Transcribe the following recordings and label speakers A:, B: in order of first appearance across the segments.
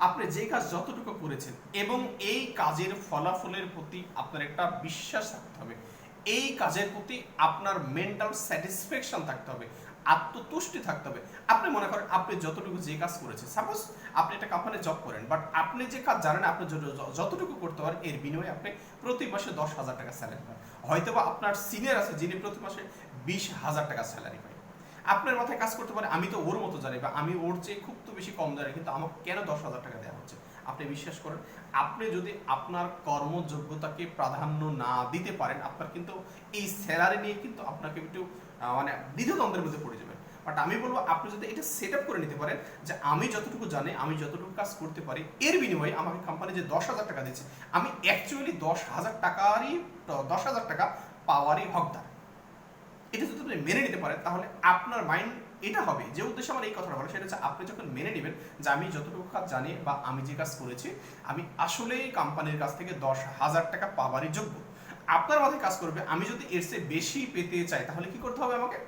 A: আপনি যে কাজ যতটুকু করেছেন এবং এই কাজের ফলাফলের প্রতি আপনার একটা বিশ্বাস থাকতে হবে। এই কাজের প্রতি আপনার মেন্টাল স্যাটিসফ্যাকশন থাকতে হবে, আত্মতুষ্টি থাকতে হবে। আপনি মনে করেন আপনি যতটুকু যে কাজ করেছেন সাপোজ আপনি একটা কোম্পানি জব করেন বাট আপনি যে কাজ জানেন আপনি যত- যত- যতটুকু করতে পারেন, এর বিনিময়ে আপনি প্রতি মাসে দশ হাজার টাকা স্যালারি পান। হয়তো বা আপনার সিনিয়র আছে, যিনি প্রতি মাসে বিশ হাজার টাকা স্যালারি পায় আপনার মাথায় কাজ করতে পারে, আমি তো ওর মতো জানি বা আমি ওর চেয়ে খুব তো বেশি কম জানি, কিন্তু আমাকে কেন দশ হাজার টাকা দেওয়া হচ্ছে? আপনি বিশ্বাস করেন, আপনি যদি আপনার কর্মযোগ্যতাকে প্রাধান্য না দিতে পারেন, আপনার কিন্তু এই স্যালারি নিয়ে কিন্তু আপনাকে একটু মানে দ্বিধাদ্বন্দ্বের মধ্যে পড়ে যাবেন। বাট আমি বলব, আপনি যদি এটা সেট আপ করে নিতে পারেন, যে আমি যতটুকু জানি, আমি যতটুকু কাজ করতে পারি, এর বিনিময়ে আমাকে কোম্পানি যে দশ হাজার টাকা দিচ্ছে, আমি অ্যাকচুয়ালি দশ হাজার টাকারই, দশ হাজার টাকা পাওয়ারই হকদার। এটা যদি আপনি মেনে নিতে পারেন, তাহলে আপনার মাইন্ড এটা হবে। যে উদ্দেশ্যে আমার এই কথাটা বলা সেটা হচ্ছে আপনি যখন মেনে নেবেন যে আমি যতটুকু কাজ জানি বা আমি যে কাজ করেছি, আমি আসলেই কোম্পানির কাছ থেকে দশ হাজার টাকা পাওয়ারই যোগ্য। আপনার মাথায় কাজ করবে, আমি যদি এর চেয়ে বেশি পেতে চাই, তাহলে কি করতে হবে আমাকে?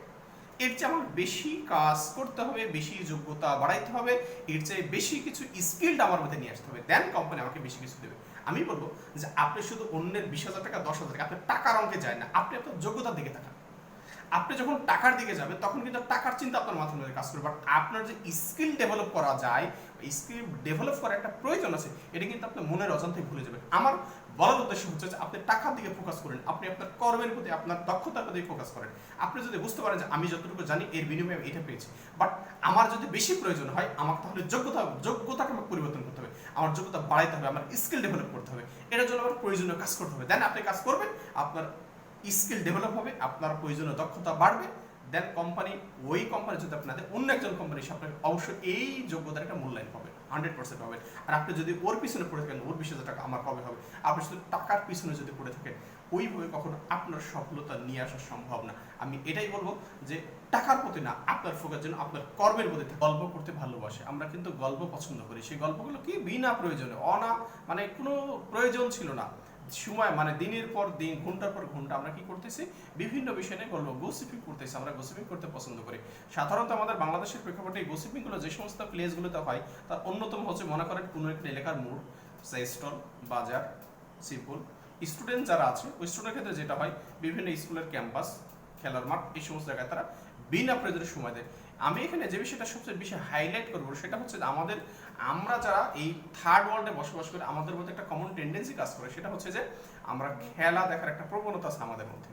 A: এর চেয়ে আমার বেশি কাজ করতে হবে, বেশি যোগ্যতা বাড়াইতে হবে, এর চেয়ে বেশি কিছু স্কিলড আমার মধ্যে নিয়ে আসতে হবে। দেন কোম্পানি আমাকে বেশি কিছু দেবে। আমি বলব যে আপনি শুধু অন্যের বিশ হাজার টাকা, দশ হাজার টাকা আপনি টাকার অঙ্কে যায় না, আপনি আপনার যোগ্যতার দিকে তাকান। আপনি যখন টাকার দিকে যাবেন, তখন কিন্তু টাকার চিন্তা আপনার মাথার মধ্যে কাজ করবে। বাট আপনার যে স্কিল ডেভেলপ করা যায় স্কিল ডেভেলপ করার একটা প্রয়োজন আছে, এটা কিন্তু আপনার মনের অজান্তে ভুলে যাবেন। আমার বলার উদ্দেশ্য হচ্ছে যে আপনি টাকার দিকে ফোকাস করেন, আপনি আপনার কর্মের প্রতি, আপনার দক্ষতার প্রতি ফোকাস করেন। আপনি যদি বুঝতে পারেন যে আমি যতটুকু জানি, এর বিনিময়ে আমি এটা পেয়েছি। বাট আমার যদি বেশি প্রয়োজন হয়, আমাকে তাহলে যোগ্যতা, যোগ্যতাকে আমাকে পরিবর্তন করতে হবে। আমার যোগ্যতা বাড়াইতে হবে, আমার স্কিল ডেভেলপ করতে হবে। এটার জন্য আমার প্রয়োজনীয় কাজ করতে হবে। দেন আপনি কাজ করবেন, আপনার স্কিল ডেভেলপ হবে, আপনার প্রয়োজনীয় দক্ষতা বাড়বে দেন কোম্পানি ওই কোম্পানি যদি আপনাদের অন্য একজন কোম্পানি আপনাকে অবশ্যই এই যোগ্যতার একটা মূল্যায়ন পাবে হান্ড্রেড পার্সেন্ট পাবেন আর আপনি যদি ওর পিছনে পড়ে থাকেন, ওর বিশ টাকা আমার কবে হবে? আপনি শুধু টাকার পিছনে যদি পড়ে থাকেন, ওইভাবে কখনো আপনার সফলতা নিয়ে আসা সম্ভব না। আমি এটাই বলব যে টাকার প্রতি না, আপনার ফোকাস যেন আপনার কর্মের প্রতি গল্প করতে ভালোবাসে। আমরা কিন্তু গল্প পছন্দ করি। সেই গল্পগুলো কি বিনা প্রয়োজনে, অনা মানে কোনো প্রয়োজন ছিল না। সময় মানে দিনের পর দিন, ঘণ্টার পর ঘণ্টা আমরা কি করতেছি? বিভিন্ন বিষয় নিয়ে গল্প গোসিপিং করতেছি, আমরা গোসিপিং করতে পছন্দ করি। সাধারণত আমাদের বাংলাদেশের প্রেক্ষাপটে এই গোসিপিংগুলো যে সমস্ত প্লেসগুলোতে হয়, তার অন্যতম হচ্ছে মনে করেন কোনো একটা এলাকার মোড় স্টল, বাজার সিম্পল স্টুডেন্ট যারা আছে, ওই স্টুডেন্টের ক্ষেত্রে যেটা হয়, বিভিন্ন স্কুলের ক্যাম্পাস খেলার মাঠ, এই সমস্ত জায়গায় তারা বিনা প্রয়োজনে সময় দেয়। আমি এখানে যে বিষয়টা সবচেয়ে বেশি হাইলাইট করব, সেটা হচ্ছে আমাদের আমরা যারা এই থার্ড ওয়ার্ল্ডে বসবাস করি আমাদের মধ্যে একটা কমন টেন্ডেন্সি কাজ করে সেটা হচ্ছে যে আমরা খেলা দেখার একটা প্রবণতা আছে আমাদের মধ্যে।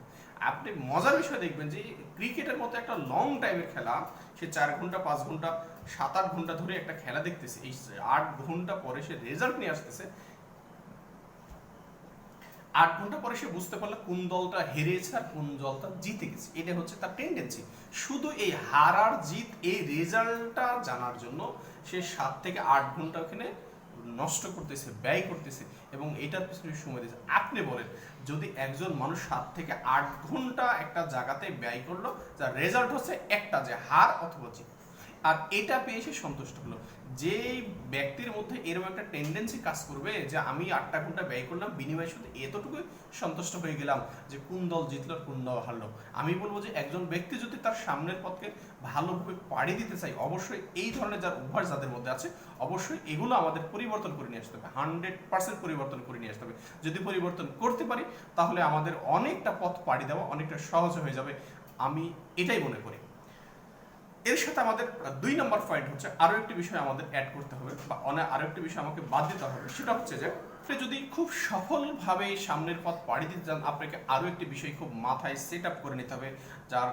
A: আপনি মজার বিষয় দেখবেন যে ক্রিকেটের মতো একটা লং টাইমের খেলা, সে চার ঘণ্টা, পাঁচ ঘণ্টা, সাত আট ঘণ্টা ধরে একটা খেলা দেখতেছে, এই আট ঘণ্টা পরে সে রেজাল্ট নিয়ে আসতেছে। আট ঘণ্টা পরে সে বুঝতে পারল কোন দলটা হেরেছে আর কোন দলটা জিতে গেছে। এটা হচ্ছে তার টেন্ডেন্সি শুধু এই হার আর জিত, এই রেজাল্টটা জানার জন্য সে সাত থেকে আট ঘণ্টা ওখানে নষ্ট করতেছে, ব্যয় করতেছে এবং এটার পিছনে সময় দিয়েছে। আপনি বলেন, যদি একজন মানুষ সাত থেকে আট ঘণ্টা একটা জায়গাতে ব্যয় করল, তার রেজাল্ট হচ্ছে একটা যে হার অথবা জিত। আর এটা পেয়ে সে সন্তুষ্ট হলো। যে ব্যক্তির মধ্যে এরকম একটা টেন্ডেন্সি কাজ করবে যে আমি আটটা ঘণ্টা ব্যয় করলাম বিনিময় শুধু এতটুকু সন্তুষ্ট হয়ে গেলাম যে কোন দল জিতলো কোন দল হারলো। আমি বলব যে একজন ব্যক্তি যদি তার সামনের পথকে ভালোভাবে পাড়ি দিতে চাই অবশ্যই এই ধরনের যার অভ্যাস যাদের মধ্যে আছে, অবশ্যই এগুলো আমাদের পরিবর্তন করে নিয়ে আসতে হবে। হান্ড্রেড পার্সেন্ট পরিবর্তন করে নিয়ে আসতে হবে। যদি পরিবর্তন করতে পারি, তাহলে আমাদের অনেকটা পথ পাড়ি দেওয়া অনেকটা সহজ হয়ে যাবে। আমি এটাই মনে করি। এর সাথে আমাদের দুই নম্বর পয়েন্ট হচ্ছে আরও একটি বিষয় আমাদের অ্যাড করতে হবে বা অনেক আরও একটি বিষয় আমাকে বাদ দিতে হবে। সেটা হচ্ছে যে যদি খুব সফলভাবে সামনের পথ পাড়ি দিতে চান, আপনাকে আরও একটি বিষয় খুব মাথায় সেট আপ করে নিতে হবে, যার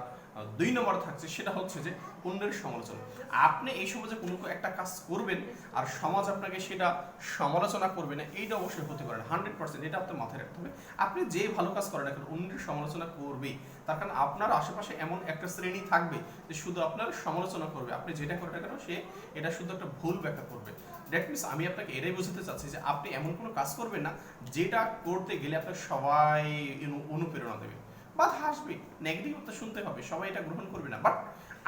A: দুই নম্বর থাকছে, সেটা হচ্ছে যে অন্যের সমালোচনা। আপনি এই সমাজে কোনো একটা কাজ করবেন আর সমাজ আপনাকে সেটা সমালোচনা করবে না, এইটা অবশ্যই হতে পারে হান্ড্রেড পার্সেন্ট এটা আপনার মাথায় রাখতে হবে। আপনি যে ভালো কাজ করেন এখন অন্যের সমালোচনা করবেই। তার কারণ আপনার আশেপাশে এমন একটা শ্রেণি থাকবে যে শুধু আপনার সমালোচনা করবে। আপনি যেটা করেন কেন, সে এটা শুধু একটা ভুল ব্যাখ্যা করবে। দ্যাট মিনস আমি আপনাকে এটাই বোঝাতে চাচ্ছি যে আপনি এমন কোনো কাজ করবেন না যেটা করতে গেলে আপনার সবাই অনুপ্রেরণা দেবে। বা হাসবে। নেগেটিভ তো শুনতে হবে, সবাই এটা গ্রহণ করবে না। বাট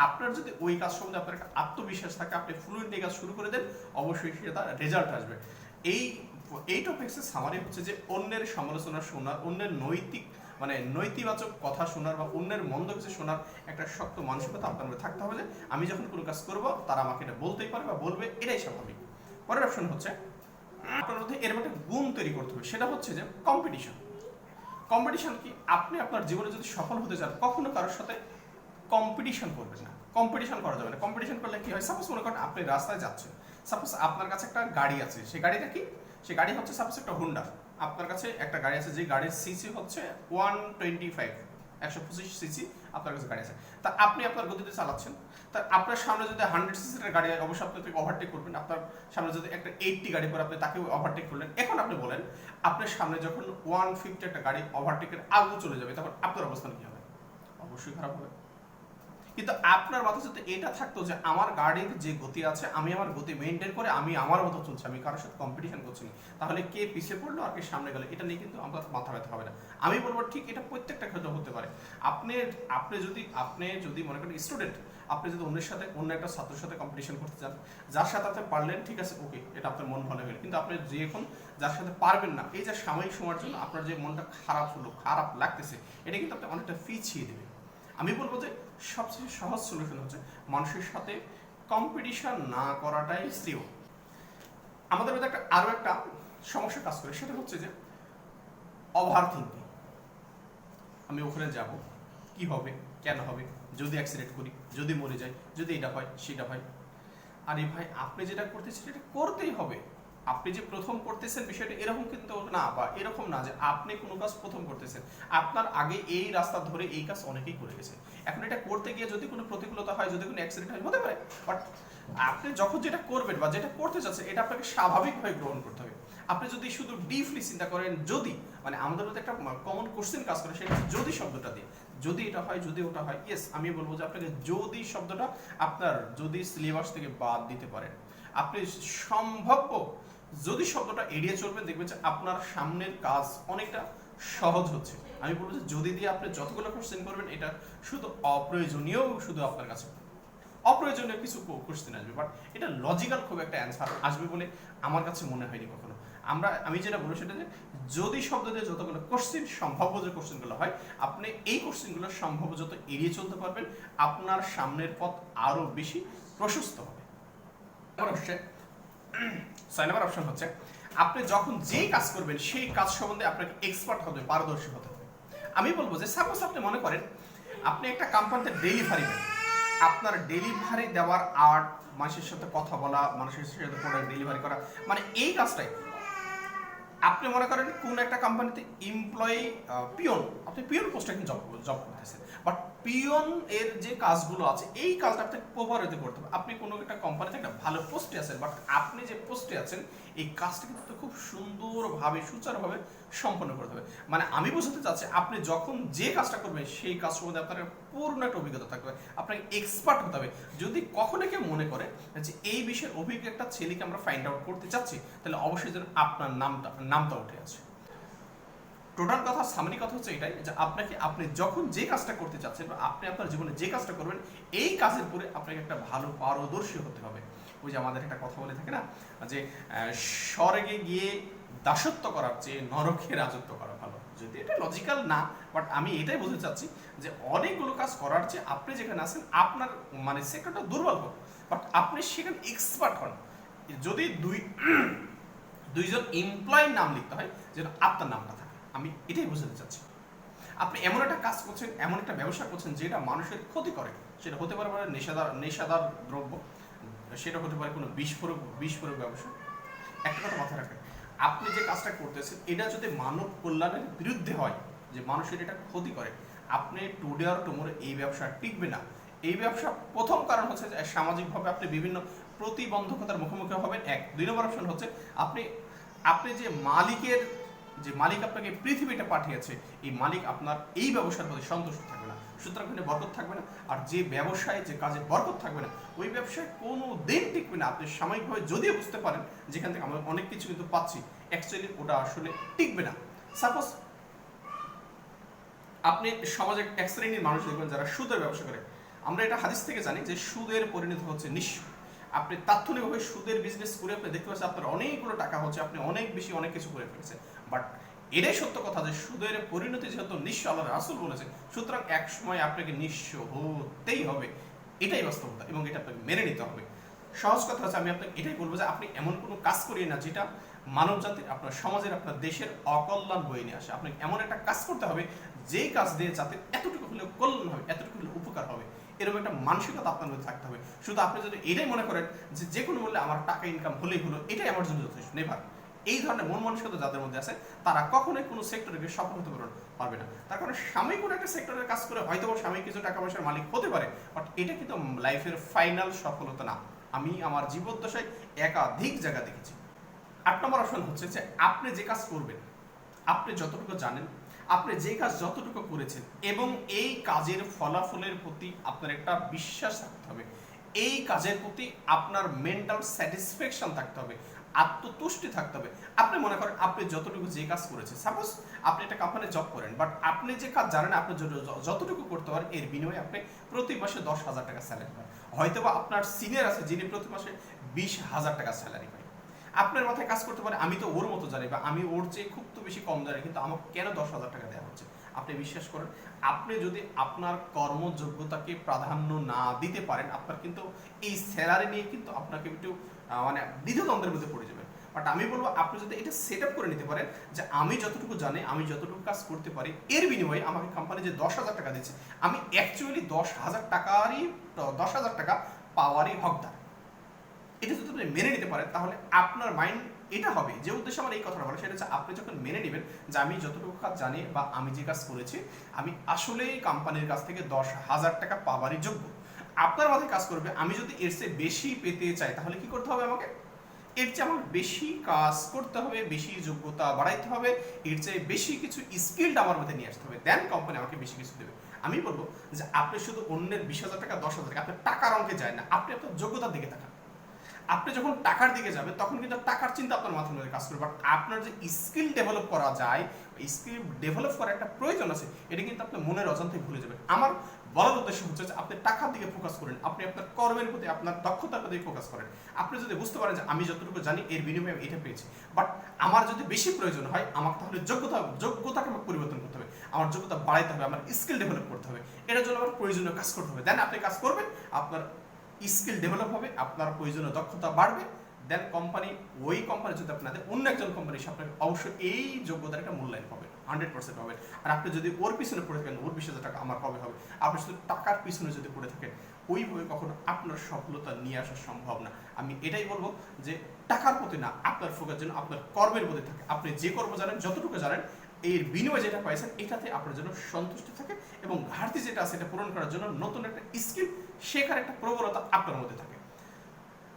A: আপনার যদি ওই কাজ সম্বন্ধে আপনার একটা আত্মবিশ্বাস থাকে, আপনি ফ্লুয়েন্ট এই কাজ শুরু করে দেন, অবশ্যই সেটা রেজাল্ট আসবে। এই এই টপিক্সের সামারি হচ্ছে যে অন্যের সমালোচনা শোনার, অন্যের নৈতিক মানে নৈতিবাচক কথা শোনার বা অন্যের মন্দ কিছু শোনার একটা শক্ত মানসিকতা আপনার মধ্যে থাকতে হবে যে, আমি যখন কোনো কাজ করব, তারা আমাকে এটা বলতেই পারে বা বলবে, এটাই স্বাভাবিক। পরের অপশন হচ্ছে, আপনার মধ্যে এর একটা গুণ তৈরি করতে হবে। সেটা হচ্ছে যে কম্পিটিশন কম্পিটিশন কি? আপনি আপনার জীবনে যদি সফল হতে চান, কখনো কারোর সাথে কম্পিটিশন করবেন না। কম্পিটিশন করা যাবে না। কম্পিটিশন করলে কি হয়? সাপোজ মনে করেন আপনি রাস্তায় যাচ্ছেন। সাপোজ আপনার কাছে একটা গাড়ি আছে। সেই গাড়িটা কি? সেই গাড়ি হচ্ছে সাপোজ একটা হুন্ডা আপনার কাছে একটা গাড়ি আছে, যে গাড়ির সিসি হচ্ছে ওয়ান টোয়েন্টি ফাইভ একশো পঁচিশ সিসি আপনার কাছে গাড়ি আছে। তা আপনি আপনার গতিতে চালাচ্ছেন, তা আপনার সামনে যদি হান্ড্রেড সিসি গাড়ি হয়, অবশ্যই আপনি ওভারটেক করবেন। আপনার সামনে যদি একটা এইটটি গাড়ি পরে আপনি তাকে ওভারটেক করলেন। এখন আপনি বলেন, আপনার সামনে যখন ওয়ান ফিফটি একটা গাড়ি ওভারটেকের আগে চলে যাবে, তখন আপনার অবস্থান কি হবে? অবশ্যই খারাপ হবে। কিন্তু আপনার মাথায় যদি এটা থাকতো যে আমার গাড়ির যে গতি আছে, আমি আমার গতি মেনটেন করে আমি আমার মতো চলছি, আমি কারোর সাথে কম্পিটিশন করছি না। তাহলে কে পিছিয়ে পড়ল আর কে সামনে গেলো, এটা নিয়ে কিন্তু আমার মাথা ব্যথা হবে না। আমি বলব ঠিক এটা প্রত্যেকটা ক্ষেত্রে হতে পারে। আপনি আপনি যদি আপনি যদি মনে করেন স্টুডেন্ট আপনি যদি অন্যের সাথে, অন্য একটা ছাত্রের সাথে কম্পিটিশন করতে চান, যার সাথে আপনি পারলেন, ঠিক আছে ওকে এটা আপনার মন ভালো হয়ে কিন্তু আপনি যে এখন যার সাথে পারবেন না, এই যে সাময়িক সময়ের জন্য আপনার যে মনটা খারাপ হলো, খারাপ লাগতেছে, এটা কিন্তু আপনি অনেকটা পিছিয়ে দেবে আমি বলব যে সবচেয়ে সহজ সলিউশন হচ্ছে মানুষের সাথে কম্পিটিশন না করাটাই শ্রেয়। আমাদের মধ্যে একটা আরও একটা সমস্যা কাজ করে, সেটা হচ্ছে যে ওভার থিঙ্কিং আমি ওখানে যাব, কি হবে, কেন হবে, যদি অ্যাক্সিডেন্ট করি, যদি মরে যাই, যদি এটা হয়, সেটা হয়। আরে ভাই, আপনি যেটা করতেছেন এটা করতেই হবে। আপনি যে প্রথম করতেছেন বিষয়টা এরকম কিন্তু না বা এরকম না যে আপনি কোনো কাজ প্রথম করতেছেন। আপনার আগে এই রাস্তা ধরে এই কাজ অনেকেই করে গেছে। এখন এটা করতে গিয়ে যদি কোনো প্রতিকূলতা হয়, যদি কোনো অ্যাক্সিডেন্ট হয়, হতে পারে। বাট আপনি যখন যেটা করবেন বা যেটা করতে চাচ্ছেন, এটা আপনাকে স্বাভাবিকভাবে গ্রহণ করতে হবে। আপনি যদি শুধু ডিপলি চিন্তা করেন, যদি মানে আমাদের মধ্যে একটা কমন কোশ্চেন কাজ করে, সেটা যদি শব্দটা দিয়ে। যদি এটা হয়, যদি ওটা হয় ইয়েস আমি বলব যে আপনাকে যদি শব্দটা আপনার যদি সিলেবাস থেকে বাদ দিতে পারেন। আপনি সম্ভাব্য যদি শব্দটা এড়িয়ে চলবেন দেখবেন যে আপনার সামনের কাজ অনেকটা সহজ হচ্ছে। আমি বলব যে যদি দিয়ে আপনি যতগুলো কোশ্চেন করবেন, এটা শুধু অপ্রয়োজনীয় শুধু আপনার কাছে। অপ্রয়োজনীয় কিছু কোশ্চেন আসবে বাট এটা লজিক্যাল খুব একটা অ্যান্সার আসবে বলে আমার কাছে মনে হয়নি কখনো। আমরা, আমি যেটা বলব সেটা যে, যদি শব্দ দিয়ে যতগুলো কোশ্চেন সম্ভাব্য যে কোশ্চেনগুলো হয়, আপনি এই কোশ্চেনগুলো সম্ভাব্য যত এড়িয়ে চলতে পারবেন, আপনার সামনের পথ আরও বেশি প্রশস্ত হবে। হচ্ছে ছয় নম্বর অপশন হচ্ছে, আপনি যখন যেই কাজ করবেন, সেই কাজ সম্বন্ধে আপনাকে এক্সপার্ট হবে, পারদর্শী হতে হবে। আমি বলব যে সাপোজ আপনি মনে করেন, আপনি একটা কোম্পানিতে ডেলিভারি দেন। আপনার ডেলিভারি দেওয়ার আর্ট মানুষের সাথে কথা বলা, মানুষের সাথে প্রোডাক্ট ডেলিভারি করা মানে এই কাজটাই। আপনি মনে করেন, কোন একটা কোম্পানিতে এমপ্লয়ি পিয়ন আপনি পিয়ন পোস্টে কিন্তু জব জব করতেছেন। বাট পিয়ন এর যে কাজগুলো আছে, এই কাজটা আপনাকে প্রপারিতে করতে হবে। আপনি কোনো একটা কোম্পানিতে একটা ভালো পোস্টে আছেন বাট আপনি যে পোস্টে আছেন, এই কাজটা কিন্তু খুব সুন্দরভাবে, সুচারুভাবে সম্পন্ন করতে হবে। মানে আমি বোঝাতে চাচ্ছি, আপনি যখন যে কাজটা করবেন, সেই কাজ সম্বন্ধে আপনার পূর্ণ একটা অভিজ্ঞতা থাকবে। আপনাকে এক্সপার্ট হতে হবে। যদি কখনো কেউ মনে করে যে এই বিষয়ে অভিজ্ঞ একটা ছেলেকে আমরা ফাইন্ড আউট করতে চাচ্ছি, তাহলে অবশ্যই যেন আপনার নামটা নামটা উঠে আছে টোটাল কথা সামনি কথা হচ্ছে এটাই যে আপনাকে, আপনি যখন যে কাজটা করতে চাচ্ছেন বা আপনি আপনার জীবনে যে কাজটা করবেন, এই কাজের পরে আপনাকে একটা ভালো পারদর্শী হতে হবে। ওই যে আমাদের একটা কথা বলে থাকে না, যে স্বর্গে গিয়ে দাসত্ব করার চেয়ে নরকে রাজত্ব করা ভালো। যদি এটা লজিক্যাল না বাট আমি এটাই বলতে চাচ্ছি যে অনেকগুলো কাজ করার চেয়ে আপনি যেখানে আছেন, আপনার মানে সেক্টরটা দুর্বল হোক বাট আপনি সেখানে এক্সপার্ট হন। যদি দুই, দুইজন এমপ্লয়ের নাম লিখতে হয়, যেন আপনার নামটা থাকে। আমি এটাই বোঝাতে চাচ্ছি। আপনি এমন একটা কাজ করছেন, এমন একটা ব্যবসা করছেন যেটা মানুষের ক্ষতি করে। সেটা হতে পারে মানে নেশাদার নেশাদার দ্রব্য, সেটা হতে পারে কোনো বিস্ফোরক বিস্ফোরক ব্যবসা। একটা কথা মাথায় রাখবেন, আপনি যে কাজটা করতেছেন, এটা যদি মানব কল্যাণের বিরুদ্ধে হয়, যে মানুষের এটা ক্ষতি করে, আপনি টুডে আর টুমোরে এই ব্যবসা টিকবে না। এই ব্যবসা প্রথম কারণ হচ্ছে যে সামাজিকভাবে আপনি বিভিন্ন প্রতিবন্ধকতার মুখোমুখি হবেন। এক, দুই নম্বর অপশন হচ্ছে আপনি আপনি যে মালিকের যে মালিক আপনাকে পৃথিবীটা পাঠিয়েছে, এই মালিক আপনার এই ব্যবসার প্রতি সন্তুষ্ট থাকবে না। সুতরাং বরকত থাকবে না। আর যে ব্যবসায়, যে কাজে বরকত থাকবে না, ওই ব্যবসায় কোনো দিন টিকবে না। আপনি সাময়িকভাবে যদিও বুঝতে পারেন যেখান থেকে আমরা অনেক কিছু কিন্তু পাচ্ছি অ্যাকচুয়ালি ওটা আসলে টিকবে না। সাপোজ আপনি সমাজে এক শ্রেণির মানুষ, দেখবেন যারা সুদের ব্যবসা করে। আমরা এটা হাদিস থেকে জানি যে সুদের পরিণত হচ্ছে নিঃস্ব। আপনি তাৎক্ষণিকভাবে সুদের বিজনেস করে আপনি দেখতে পাচ্ছেন আপনার অনেকগুলো টাকা হচ্ছে, আপনি অনেক বেশি অনেক কিছু করে ফেলেছেন। বাট এটাই সত্য কথা যে সুদের পরিণতি যেহেতু নিঃস্ব, আল্লাহ রাসুল বলেছে, সুতরাং এক সময় আপনাকে নিঃস্ব হতেই হবে। এটাই বাস্তবতা এবং এটা আপনাকে মেনে নিতে হবে। সহজ কথা হচ্ছে, আমি আপনাকে এটাই বলব যে আপনি এমন কোনো কাজ করিয়ে না যেটা মানব জাতির আপনার সমাজের, আপনার দেশের অকল্যাণ বয়ে নিয়ে আসে। আপনাকে এমন একটা কাজ করতে হবে যেই কাজ দিয়ে যাতে এতটুকু হলেও কল্যাণ হবে, এতটুকু হলেও উপকার হবে। এরকম একটা মানসিকতা আপনার মধ্যে থাকতে হবে। শুধু আপনি যদি এটাই মনে করেন যে যে কোনো মূল্যে আমার টাকা ইনকাম হলেই হলো, এটাই আমার জন্য যথেষ্ট। নেভার। এই ধরনের মন মানসিকতা যাদের মধ্যে আছে, তারা কখনোই কোনো সেক্টরে গিয়ে সফল হতে পারবে- না। তার কারণে স্বামী কোনো একটা সেক্টরে কাজ করে হয়তো স্বামী কিছু টাকা পয়সার মালিক হতে পারে বাট এটা কিন্তু লাইফের ফাইনাল সফলতা না। আমি আমার জীবদ্দশায় একাধিক জায়গা দেখেছি। আট নম্বর অপশন হচ্ছে যে আপনি যে কাজ করবেন, আপনি যতটুকু জানেন, আপনি যে কাজ যতটুকু করেছেন, এবং এই কাজের ফলাফলের প্রতি আপনার একটা বিশ্বাস থাকতে হবে। এই কাজের প্রতি আপনার মেন্টাল স্যাটিসফ্যাকশন থাকতে হবে। আত্মতুষ্টি থাকতে হবে। আপনি মনে করেন আপনি যতটুকু যে কাজ করেছেন সাপোজ আপনি একটা কোম্পানি জব করেন বাট আপনি যে কাজ জানেন আপনি যতটুকু করতে পারেন, এর বিনিময়ে আপনি প্রতি মাসে দশ হাজার টাকা স্যালারি পান হয়তো বা আপনার সিনিয়র আছে যিনি প্রতি মাসে বিশ হাজার টাকা স্যালারি পায়। আপনার মাথায় কাজ করতে পারে, আমি তো ওর মতো জানি বা আমি ওর চেয়ে খুব তো বেশি কম জানি, কিন্তু আমাকে কেন দশ হাজার টাকা দেওয়া হচ্ছে? আপনি বিশ্বাস করেন, আপনি যদি আপনার কর্মযোগ্যতাকে প্রাধান্য না দিতে পারেন, আপনার কিন্তু এই স্যালারি নিয়ে কিন্তু আপনাকে একটু মানে দ্বিধাদ্বন্দ্বের মধ্যে পড়ে যাবেন। বাট আমি বলব, আপনি যদি এটা সেট আপ করে নিতে পারেন যে আমি যতটুকু জানি, আমি যতটুকু কাজ করতে পারি, এর বিনিময়ে আমাকে কোম্পানি যে দশ হাজার টাকা দিচ্ছে, আমি অ্যাকচুয়ালি দশ হাজার টাকারই দশ হাজার টাকা পাওয়ারই হকদার। এটা যদি আপনি মেনে নিতে পারেন, তাহলে আপনার মাইন্ড এটা হবে। যে উদ্দেশ্যে আমার এই কথাটা বলা, সেটা হচ্ছে আপনি যখন মেনে নেবেন যে আমি যতটুকু কাজ জানি বা আমি যে কাজ করেছি, আমি আসলেই কোম্পানির কাছ থেকে দশ হাজার টাকা পাওয়ারই যোগ্য। আপনার মাথায় কাজ করবে, আমি যদি এর চেয়ে বেশি পেতে চাই, তাহলে কি করতে হবে আমাকে? এর চেয়ে আমার বেশি কাজ করতে হবে, বেশি যোগ্যতা বাড়াইতে হবে, এর চেয়ে বেশি কিছু স্কিলড আমার মধ্যে নিয়ে আসতে হবে। দেন কোম্পানি আমাকে বেশি কিছু দেবে। আমি বলব যে আপনি শুধু অন্যের বিশ হাজার টাকা, দশ হাজার টাকা, আপনার টাকার অঙ্কে যায় না, আপনি আপনার যোগ্যতার দিকে তাকান। আপনি যখন টাকার দিকে যাবেন, তখন কিন্তু টাকার চিন্তা আপনার মাথার মধ্যে কাজ করবে। বাট আপনার যে স্কিল ডেভেলপ করা যায় স্কিল ডেভেলপ করার একটা প্রয়োজন আছে, এটা কিন্তু আপনার মনের অজান্তে ভুলে যাবেন। আমার বলার উদ্দেশ্য হচ্ছে যে আপনি টাকার দিকে ফোকাস করেন, আপনি আপনার কর্মের প্রতি, আপনার দক্ষতার প্রতি ফোকাস করেন। আপনি যদি বুঝতে পারেন যে আমি যতটুকু জানি, এর বিনিময়ে আমি এটা পেয়েছি। বাট আমার যদি বেশি প্রয়োজন হয়, আমাকে তাহলে যোগ্যতা, যোগ্যতাকে আমাকে পরিবর্তন করতে হবে। আমার যোগ্যতা বাড়াইতে হবে, আমার স্কিল ডেভেলপ করতে হবে। এটার জন্য আমার প্রয়োজনীয় কাজ করতে হবে। দেন আপনি কাজ করবেন, আপনার স্কিল ডেভেলপ হবে, আপনার প্রয়োজনীয় দক্ষতা বাড়বে দেন কোম্পানি ওই কোম্পানি যদি আপনাদের অন্য একজন কোম্পানি আপনাকে অবশ্যই এই যোগ্যতার একটা মূল্যায়ন পাবে হান্ড্রেড পার্সেন্ট পাবেন আর আপনি যদি ওর পিছনে পড়ে থাকেন, ওর বিশ টাকা আমার কবে হবে? আপনি শুধু টাকার পিছনে যদি পড়ে থাকেন, ওইভাবে কখনো আপনার সফলতা নিয়ে আসা সম্ভব না। আমি এটাই বলব যে টাকার প্রতি না, আপনার ফোকাস যেন আপনার কর্মের প্রতি থাকে। আপনি যে কর্ম জানেন, যতটুকু জানেন, এর বিনিময়ে যেটা পাইছেন, এটাতে আপনার জন্য সন্তুষ্টি থাকে এবং ঘাটতি যেটা আছে, এটা পূরণ করার জন্য নতুন একটা স্কিল শেখার একটা প্রবণতা আপনার মধ্যে থাকে।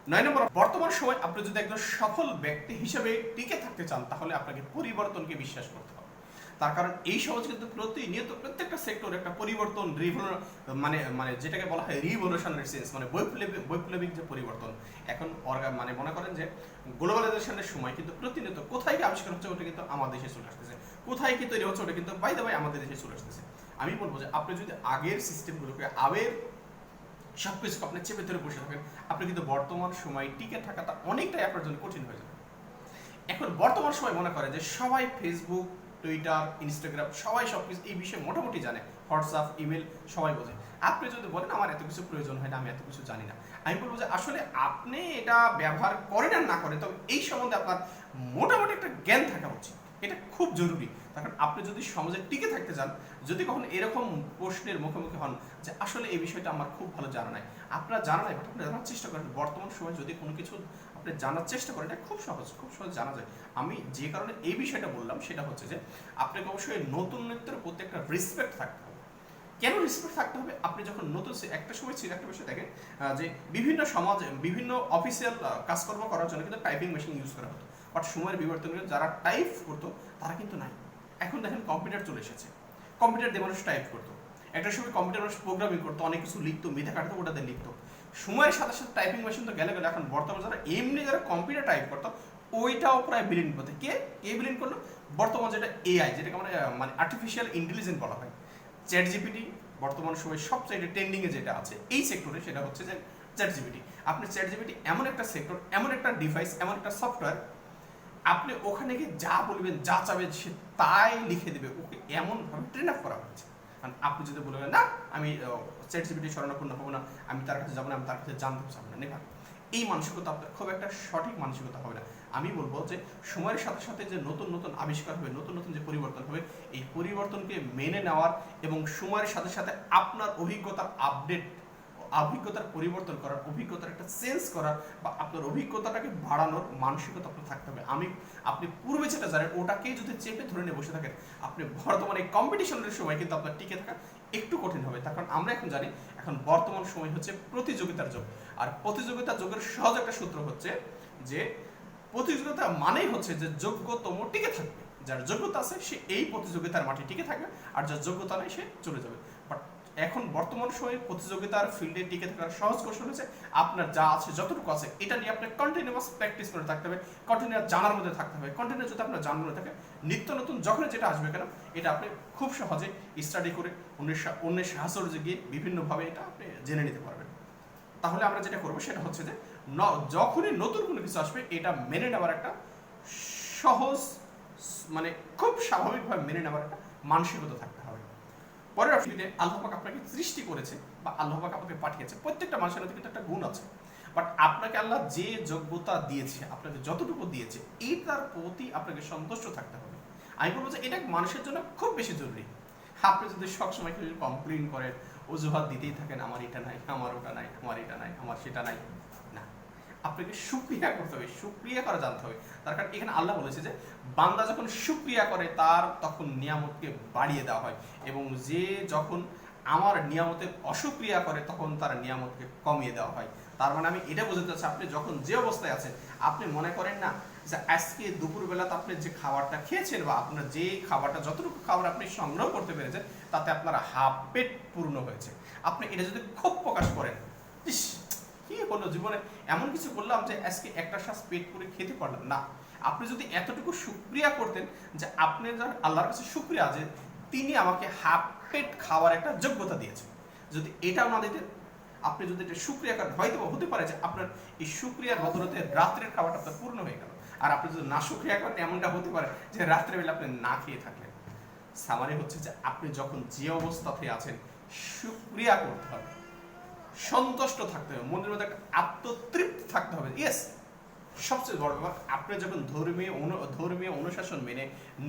A: নয় নম্বর, বর্তমান সময় আপনি যদি একজন সফল ব্যক্তি হিসেবে টিকে থাকতে চান, তাহলে আপনাকে পরিবর্তনকে বিশ্বাস করতে হবে। তার কারণ এই সমাজ কিন্তু প্রতিনিয়ত প্রত্যেকটা সেক্টর একটা পরিবর্তন মানে মানে যেটাকে বলা হয় রিভলিউশনারি সেন্স মানে বৈপ্লবিক বৈপ্লবিক যে পরিবর্তন। এখন অর্গা মানে মনে করেন যে গ্লোবালাইজেশনের সময় কিন্তু প্রতিনিয়ত কোথায় কি আবিষ্কার হচ্ছে ওটা কিন্তু আমাদের দেশে চলে আসতেছে। কোথায় কি তৈরি হচ্ছে ওটা কিন্তু বাই দ্য আমাদের দেশে চলে আসতেছে। আমি বলব যে আপনি যদি আগের সিস্টেমগুলোকে আবের সব কিছু আপনি চেপে ধরে বসে থাকেন। আপনি কিন্তু বর্তমান সময় টিকে থাকাটা অনেকটাই আপনার জন্য কঠিন হয়ে যাবে। এখন বর্তমান সময় মনে করে যে সবাই ফেসবুক টুইটার ইনস্টাগ্রাম সবাই সব কিছু এই বিষয়ে মোটামুটি জানে। হোয়াটসঅ্যাপ ইমেল সবাই বোঝে। আপনি যদি বলেন, আমার এত কিছু প্রয়োজন হয় না, আমি এত কিছু জানি না। আমি বলব যে, আসলে আপনি এটা ব্যবহার করেন আর না করেন, তবে এই সম্বন্ধে আপনার মোটামুটি একটা জ্ঞান থাকা উচিত। এটা খুব জরুরি। কারণ আপনি যদি সমাজে টিকে থাকতে চান, যদি কখনো এরকম প্রশ্নের মুখোমুখি হন যে আসলে এই বিষয়টা আমার খুব ভালো জানা নাই, আপনার জানা নাই আপনি জানার চেষ্টা করেন। বর্তমান সময় যদি কোনো কিছু আপনি জানার চেষ্টা করেন, এটা খুব সহজ খুব সহজ জানা যায়। আমি যে কারণে এই বিষয়টা বললাম, সেটা হচ্ছে যে আপনাকে অবশ্যই নতুন নৃত্যের প্রতি একটা রেসপেক্ট থাকতে হবে। কেন রেসপেক্ট থাকতে হবে? আপনি যখন নতুন একটা সময় ছিল একটা বিষয় দেখেন যে বিভিন্ন সমাজ, বিভিন্ন অফিসিয়াল কাজকর্ম করার জন্য কিন্তু টাইপিং মেশিন ইউজ করা হতো। বাট সময়ের বিবর্তনে যারা টাইপ করতো, তারা কিন্তু নাই। এখন দেখেন কম্পিউটার চলে এসেছে। কম্পিউটার দিয়ে মানুষ টাইপ করতো। একটা সময় কম্পিউটার মানুষ প্রোগ্রামিং করতো, অনেক কিছু লিখতো, মেধা কাটতো ওটাতে লিখতো। সময়ের সাথে সাথে টাইপিং মেশিন তো গেলে গেলে এখন বর্তমানে যারা এমনি যারা কম্পিউটার টাইপ করতো, ওইটাও প্রায় বিলীন করতে কে? কে বিলীন করল? বর্তমান যেটা এআই যেটাকে আমরা মানে আর্টিফিশিয়াল ইন্টেলিজেন্স বলা হয়। চ্যাট জিপিটি বর্তমান সময় সবচেয়ে ট্রেন্ডিংয়ে যেটা আছে এই সেক্টরে সেটা হচ্ছে যে চ্যাট জিপিটি আপনি চ্যাট জিপিটি এমন একটা সেক্টর এমন একটা ডিভাইস এমন একটা সফটওয়্যার আপনি ওখানে গিয়ে যা বলবেন, যা চাবেন সে তাই লিখে দেবে। ওকে এমনভাবে ট্রেন আপ করা হচ্ছে আর আপনি যদি বলবেন, না, আমি চ্যাট জিপিটি স্মরণাপন্ন হব না, আমি তার কাছে যাব না, আমি তার কাছে জানতে চাবো না। নেভার। এই মানসিকতা আপনার, খুব একটা সঠিক মানসিকতা হবে না। আমি বলব যে, সময়ের সাথে সাথে যে নতুন নতুন আবিষ্কার হবে, নতুন নতুন যে পরিবর্তন হবে, এই পরিবর্তনকে মেনে নেওয়ার এবং সময়ের সাথে সাথে আপনার অভিজ্ঞতার আপডেট অভিজ্ঞতার পরিবর্তন করার, অভিজ্ঞতার একটা চেঞ্জ করার বা আপনার অভিজ্ঞতাটাকে বাড়ানোর মানসিকতা আপনার থাকতে হবে। আমি, আপনি পূর্বে যেটা জানেন, ওটাকেই যদি চেপে ধরে নিয়ে বসে থাকেন, আপনি বর্তমানে কম্পিটিশনের সময় কিন্তু আপনার টিকে থাকা একটু কঠিন হবে। তার কারণ আমরা এখন জানি, এখন বর্তমান সময় হচ্ছে প্রতিযোগিতার যুগ। আর প্রতিযোগিতার যুগের সহজ একটা সূত্র হচ্ছে যে, প্রতিযোগিতা মানেই হচ্ছে যে যোগ্যতম টিকে থাকবে। যার যোগ্যতা আছে, সে এই প্রতিযোগিতার মাঠে টিকে থাকবে। আর যার যোগ্যতা নেই, সে চলে যাবে। এখন বর্তমান সময়ে প্রতিযোগিতার ফিল্ডে টিকে থাকার সহজ কৌশল হচ্ছে আপনার যা আছে, যতটুকু আছে, এটা নিয়ে আপনি কন্টিনিউয়াস প্র্যাকটিস করে থাকতে হবে কন্টিনিউয়াস জানার মধ্যে থাকতে হবে। কন্টিনিউ যদি আপনার জানার মধ্যে থাকে, নিত্য নতুন যখন যেটা আসবে কেন, এটা আপনি খুব সহজে স্টাডি করে অন্যের অন্যের সাহায্য গিয়ে বিভিন্নভাবে এটা আপনি জেনে নিতে পারবেন। তাহলে আমরা যেটা করব সেটা হচ্ছে যে, ন- যখনই নতুন কোনো কিছু আসবে, এটা মেনে নেওয়ার একটা সহজ মানে খুব স্বাভাবিকভাবে মেনে নেওয়ার একটা মানসিকতা থাকতে হবে পরের অপশনে আল্লাহ পাক আপনাকে সৃষ্টি করেছে বা আল্লাহ পাক আপনাকে পাঠিয়েছে। প্রত্যেকটা মানুষের মধ্যে কিন্তু একটা গুণ আছে। বাট আপনাকে আল্লাহ যে যোগ্যতা দিয়েছে, আপনাকে যতটুকু দিয়েছে, এইটার প্রতি আপনাকে সন্তুষ্ট থাকতে হবে। আমি বলব যে এটা মানুষের জন্য খুব বেশি জরুরি। আপনি যদি সবসময় কমপ্লেন করেন, অজুহাত দিতেই থাকেন, আমার এটা নাই, আমার ওটা নাই, আমার এটা নাই, আমার সেটা নাই। আপনাকে সুক্রিয়া করতে হবে, সুক্রিয়া করা জানতে হবে। তার কারণ এখানে আল্লাহ বলেছে যে, বান্দা যখন সুক্রিয়া করে, তার তখন নিয়ামতকে বাড়িয়ে দেওয়া হয় এবং যে যখন আমার নিয়ামতের অসুক্রিয়া করে, তখন তার নিয়ামতকে কমিয়ে দেওয়া হয়। তার মানে আমি এটা বোঝাতে চাচ্ছি, আপনি যখন যে অবস্থায় আছেন, আপনি মনে করেন না যে, আজকে দুপুরবেলাতে আপনি যে খাবারটা খেয়েছেন বা আপনার যে খাবারটা, যতটুকু খাবার আপনি সংগ্রহ করতে পেরেছেন, তাতে আপনার হাফ পেট পূর্ণ হয়েছে। আপনি এটা যদি খুব প্রকাশ করেন, ইস! কি হলো জীবনে? এমন কিছু করলাম যে আজকে একটা শ্বাস পেট করে খেতে পারলাম না। আপনি যদি এতটুকু সুক্রিয়া করতেন যে আপনি যার আল্লাহর কাছে সুক্রিয়া যে তিনি আমাকে হাফ পেট খাওয়ার একটা যোগ্যতা দিয়েছেন। যদি এটাও না দিতেন, আপনি যদি এটা সুক্রিয়া করেন, হয়তো হতে পারে যে আপনার এই সুক্রিয়ার বদলতে রাত্রের খাবারটা আপনার পূর্ণ হয়ে গেল। আর আপনি যদি না সুক্রিয়া করেন, এমনটা হতে পারে যে রাত্রেবেলা আপনি না খেয়ে থাকলেন। সামারি হচ্ছে যে আপনি যখন যে অবস্থাতে আছেন, সুক্রিয়া করতে হবে। সন্তুষ্ট থাকতে হবে, মনের মধ্যে একটা আত্মতৃপ্তি থাকতে হবে। ইয়েস সবচেয়ে বড় ব্যাপার, আপনি যখন ধর্মীয় ধর্মীয় অনুশাসন মেনে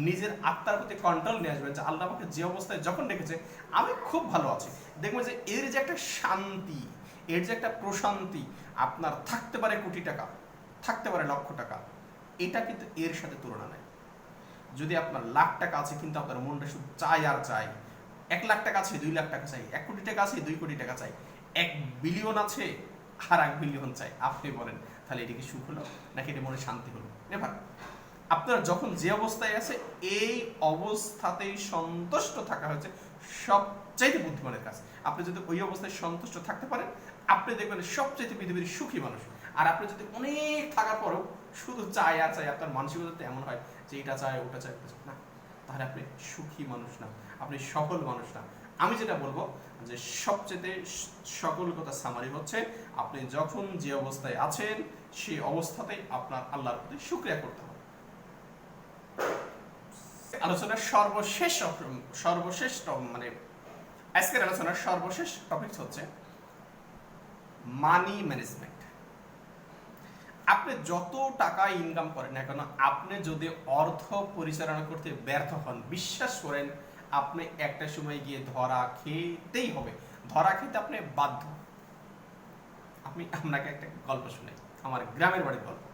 A: নিজের আত্মার প্রতি কন্ট্রোল নিয়ে আসবেন, যে আল্লাহ আমাকে যে অবস্থায় যখন রেখেছে, আমি খুব ভালো আছি। দেখবেন যে এর যে একটা শান্তি, এর যে একটা প্রশান্তি আপনার থাকতে পারে কোটি টাকা, থাকতে পারে লক্ষ টাকা, এটা কিন্তু এর সাথে তুলনা নেই। যদি আপনার লাখ টাকা আছে, কিন্তু আপনার মনটা শুধু চাই আর চাই, এক লাখ টাকা আছে, দুই লাখ টাকা চাই, এক কোটি টাকা আছে, দুই কোটি টাকা চাই এক বিলিয়ন আছে আর এক বিলিয়ন চাই। আপনি বলেন, তাহলে এটা কি সুখ হলো? নাকি এটা মনে শান্তি হলো? এবার, আপনার যখন যে অবস্থায় আছে, এই অবস্থাতেই সন্তুষ্ট থাকা হচ্ছে সবচাইতে বুদ্ধিমানের কাজ। আপনি যদি ওই অবস্থায় সন্তুষ্ট থাকতে পারেন, আপনি দেখবেন সবচাইতে পৃথিবীর সুখী মানুষ। আর আপনি যদি অনেক থাকার পরেও শুধু চাই আর চাই আপনার মানসিকতা এমন হয় যে এটা চায়, ওটা চাই ওটা চাই না, তাহলে আপনি সুখী মানুষ না, আপনি সফল মানুষ না। আমি যেটা বলব, যে সবচেয়ে সকল কথা সামারি হচ্ছে, আপনি যখন যে অবস্থায় আছেন, সেই অবস্থাতেই আপনার আল্লাহর প্রতি শুক্রিয়া করতে হবে। আলোচনার সর্বশেষ সর্বশেষ মানে আজকের আলোচনার সর্বশেষ টপিক হচ্ছে মানি ম্যানেজমেন্ট আপনি যত টাকা ইনকাম করেন না কেন, আপনি যদি অর্থ পরিচালনা করতে ব্যর্থ হন, বিশ্বাস করেন আপনি একটা সময় গিয়ে ধরা খেতেই হবে। ধরা খেতে আপনি বাধ্য। আমি আপনাকে একটা গল্প শুনাই। আমার গ্রামের বাড়ির গল্প।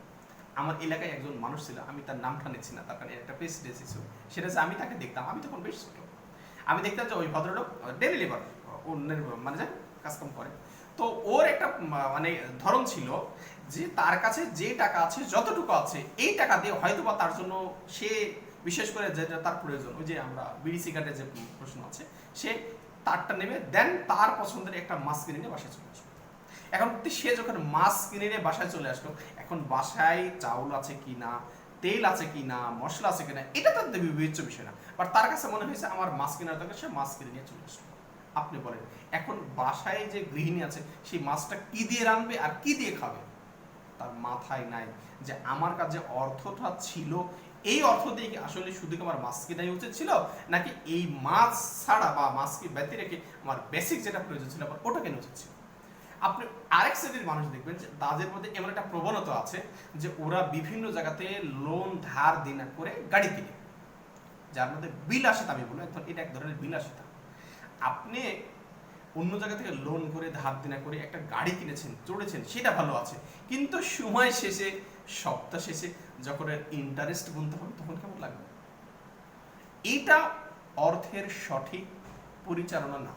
A: আমার এলাকায় একজন মানুষ ছিল, আমি তার নামটা নিচ্ছি না, তার কারণে একটা প্রেসিডেন্সি ছিল সেটা আমি তাকে দেখতাম। আমি তখন বেশ ছোট। আমি দেখতাম যে ওই ভদ্রলোক ডেলি লেবার অন্যের মানে যায় কাজকাম করে। তো ওর একটা মানে ধরন ছিল যে তার কাছে যে টাকা আছে, যতটুকু আছে, এই টাকা দিয়ে হয়তো বা তার জন্য সে বিশেষ করে যেটা তার প্রয়োজন, ওই যে আমরা বিড়ি সিগারেটের যে প্রশ্ন আছে, সে তারটা নেবে দেন তার পছন্দের একটা মাছ কিনে নিয়ে বাসায় চলে আসবে। এখন সে যখন মাছ কিনে নিয়ে বাসায় চলে আসলো, এখন বাসায় চাউল আছে কি না, তেল আছে কি না, মশলা আছে কিনা এটা তার বিবেচ্য বিষয় না। বাট তার কাছে মনে হয়েছে, আমার মাছ কেনার দরকার, সে মাছ কিনে নিয়ে চলে আসলো। আপনি বলেন, এখন বাসায় যে গৃহিণী আছে সেই মাছটা কি দিয়ে রাঁধবে আর কি দিয়ে খাবে? তার মাথায় নাই যে আমার কাছে অর্থটা ছিল এই অর্থ দিয়ে কি আসলে শুধু কি আমার মাছ কেনাই উচিত ছিল? নাকি এই মাছ ছাড়া বা মাছকে ব্যতি রেখে আমার বেসিক যেটা প্রয়োজন ছিল আমার ওটা কেনা উচিত ছিল? আপনি আরেক শ্রেণির মানুষ দেখবেন যে তাদের মধ্যে এমন একটা প্রবণতা আছে যে ওরা বিভিন্ন জায়গাতে লোন ধার দিনা করে গাড়ি কিনে। যার মধ্যে বিলাসিতা আমি বলব এটা এক ধরনের বিলাসিতা। আপনি অন্য জায়গা থেকে লোন করে ধার দিনা করে একটা গাড়ি কিনেছেন, চড়েছেন, সেটা ভালো আছে। কিন্তু সময় শেষে, সপ্তাহ শেষে যখন ইন্টারেস্ট গুনতে হবে, তখন কেমন লাগবে? এটা অর্থের সঠিক পরিচালনা না,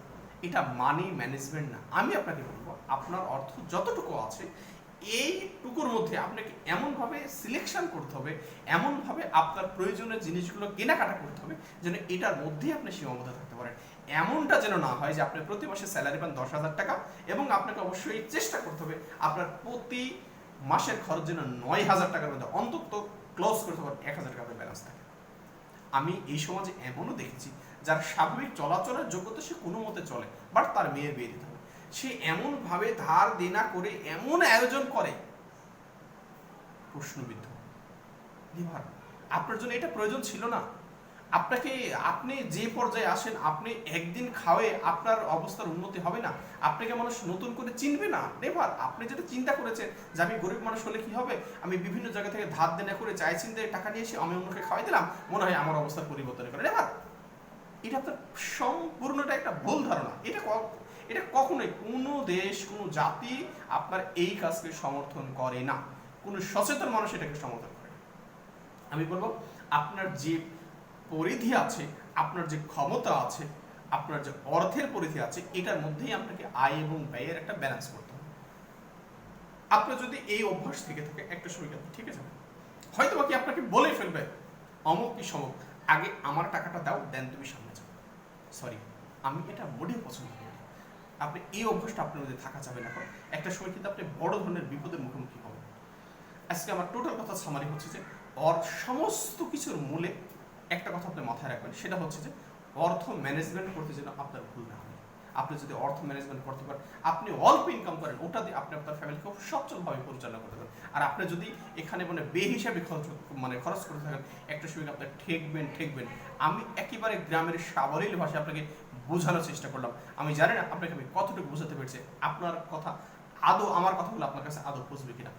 A: এটা মানি ম্যানেজমেন্ট না। আমি আপনাকে বলব, আপনার অর্থ যতটুকু আছে, এইটুকুর মধ্যে আপনাকে এমনভাবে সিলেকশন করতে হবে, এমনভাবে আপনার প্রয়োজনীয় জিনিসগুলো কেনাকাটা করতে হবে, যেন এটার মধ্যেই আপনি সীমাবদ্ধ থাকতে পারেন। এমনটা যেন না হয় যে আপনি প্রতি মাসে স্যালারি পান দশ হাজার টাকা এবং আপনাকে অবশ্যই চেষ্টা করতে হবে আপনার প্রতি মাসের খরচ যেন নয় হাজার টাকার মধ্যে অন্তত ক্লোজ করতে পারেন এক হাজার টাকার ব্যালেন্স থাকে। আমি এই সমাজে এমনও দেখেছি, যার স্বাভাবিক চলাচলের যোগ্যতা সে কোনো মতে চলে বাট তার মেয়ের বিয়ে দিতে হবে। সে এমনভাবে ধার দেনা করে এমন আয়োজন করে, প্রশ্নবিদ্ধ। আপনার জন্য এটা প্রয়োজন ছিল না? আপনাকে, আপনি যে পর্যায়ে আসেন, আপনি একদিন খাওয়ে আপনার অবস্থার উন্নতি হবে না। আপনাকে মানুষ নতুন করে চিনবে না। নেভার, আপনি যেটা চিন্তা করেছেন যে আমি গরিব মানুষ হলে কি হবে? আমি বিভিন্ন জায়গা থেকে ধার দেনা করে চাই চিন্তে টাকা নিয়ে এসে আমি অন্যকে খাওয়াই দিলাম, মনে হয় আমার অবস্থার পরিবর্তন করে। নেভার, এটা আপনার সম্পূর্ণটা একটা ভুল ধারণা। এটা এটা কখনোই কোনো দেশ, কোনো জাতি আপনার এই কাজকে সমর্থন করে না। কোনো সচেতন মানুষ এটাকে সমর্থন করে না। আমি বলব, আপনার যে পরিধি আছে, আপনার যে ক্ষমতা আছে, আপনার যে অর্থের পরিধি আছে, এটার মধ্যেই আপনাকে আয় এবং ব্যয়ের একটা ব্যালেন্স করতে হবে। আপনার যদি এই অভ্যাস থেকে থাকে, একটা সময় ঠিক আছে? হয়তো বাকি আপনাকে বলে ফেলবে, অমুক কি সমক, আগে আমার টাকাটা দাও দেন তুমি সামনে যাও। সরি আমি এটা মোটেও পছন্দ করি আপনি এই অভ্যাসটা আপনার মধ্যে থাকা যাবে না। কারণ একটা সময় কিন্তু আপনি বড় ধরনের বিপদের মুখোমুখি হবেন। আজকে আমার টোটাল কথা সামারি হচ্ছে যে অর সমস্ত কিছুর মূলে একটা কথা আপনি মাথায় রাখবেন, সেটা হচ্ছে যে অর্থ ম্যানেজমেন্ট করতে যেন আপনার ভুল না হয়। আপনি যদি অর্থ ম্যানেজমেন্ট করতে পারেন, আপনি অল্প ইনকাম করেন, ওটা দিয়ে আপনি আপনার ফ্যামিলিকে খুব সচ্ছলভাবে পরিচালনা করতে পারেন। আর আপনি যদি এখানে মানে বে হিসাবে খরচ মানে খরচ করে থাকেন, একটা সময় আপনার ঠেকবেন ঠেকবেন। আমি একেবারে গ্রামের সাবলীল ভাষায় আপনাকে বোঝানোর চেষ্টা করলাম। আমি জানি না আপনাকে আমি কতটুকু বোঝাতে পেরেছি। আপনার কথা, আদৌ আমার কথাগুলো আপনার কাছে আদৌ বুঝবে কিনা।